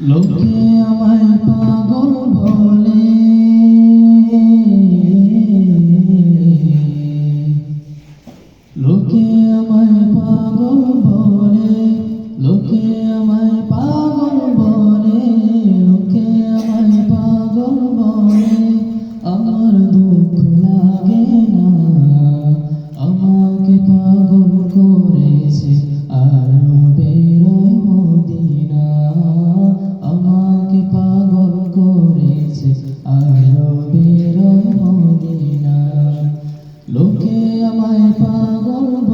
লোকে আমায় পাগল বলে। আমায় পাগল